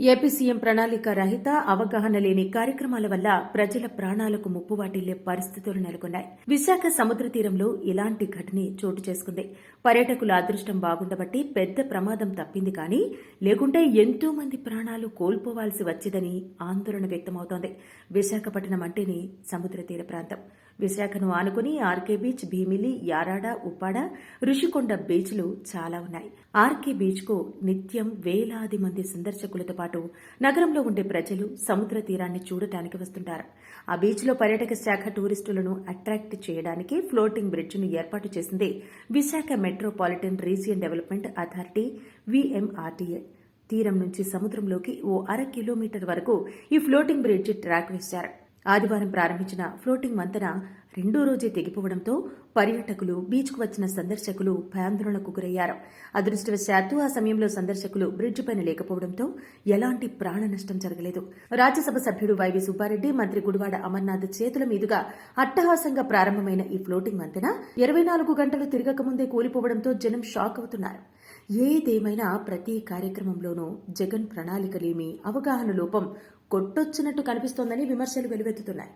AP CM ప్రణాళిక రహిత అవగాహన లేని కార్యక్రమాల వల్ల ప్రజల ప్రాణాలకు ముప్పు వాటిల్లే పరిస్థితులు నెలకొన్నాయి. విశాఖ సముద్ర తీరంలో ఇలాంటి ఘటన చోటు చేసుకుంది. పర్యాటకుల అదృష్టం బాగుండబట్టి పెద్ద ప్రమాదం తప్పింది కానీ లేకుంటే ఎంతో మంది ప్రాణాలు కోల్పోవాల్సి వచ్చేదని ఆందోళన వ్యక్తమవుతోంది. విశాఖపట్నం అంటేనే సముద్ర తీర ప్రాంతం. విశాఖను ఆనుకుని ఆర్కే బీచ్ భీమిలి యారాడ ఉప్పాడ ఋషికొండ బీచ్లు చాలా ఉన్నాయి. ఆర్కే బీచ్కు నిత్యం వేలాది మంది సందర్శకులతో పాటు నగరంలో ఉండే ప్రజలు సముద్ర తీరాన్ని చూడటానికి వస్తుంటారు. ఆ బీచ్లో పర్యాటక శాఖ టూరిస్టులను అట్రాక్ట్ చేయడానికి ఫ్లోటింగ్ బ్రిడ్జిను ఏర్పాటు చేసింది Visakha metropolitan region development authority VMRDA తీరం నుంచి సముద్రంలోకి ఓ అర కిలోమీటర్ వరకు ఈ ఫ్లోటింగ్ బ్రిడ్జి ట్రాక్ వేశారు. ఆదివారం ప్రారంభించిన ఫ్లోటింగ్ వంతెన రెండో రోజే తెగిపోవడంతో పర్యాటకులు బీచ్కు వచ్చిన సందర్శకులు భయాందోళనకు గురయ్యారు. అదృష్టవశాత్తు ఆ సమయంలో సందర్శకులు బ్రిడ్జ్ పైన లేకపోవడంతో ఎలాంటి ప్రాణ నష్టం జరగలేదు. రాజ్యసభ సభ్యుడు వైవి సుబ్బారెడ్డి మంత్రి గుడివాడ అమర్నాథ్ చేతుల మీదుగా అట్టహాసంగా ప్రారంభమైన ఈ ఫ్లోటింగ్ వంతెన ఇరవై నాలుగు గంటలు తిరగకముందే కూలిపోవడంతో జనం షాక్ అవుతున్నారు. ఏదేమైనా ప్రతి కార్యక్రమంలోనూ జగన్ ప్రణాళికలేమి అవగాహన లోపం కొట్టొచ్చినట్టు కనిపిస్తోందని విమర్శలు వెలువెత్తుతున్నాయి.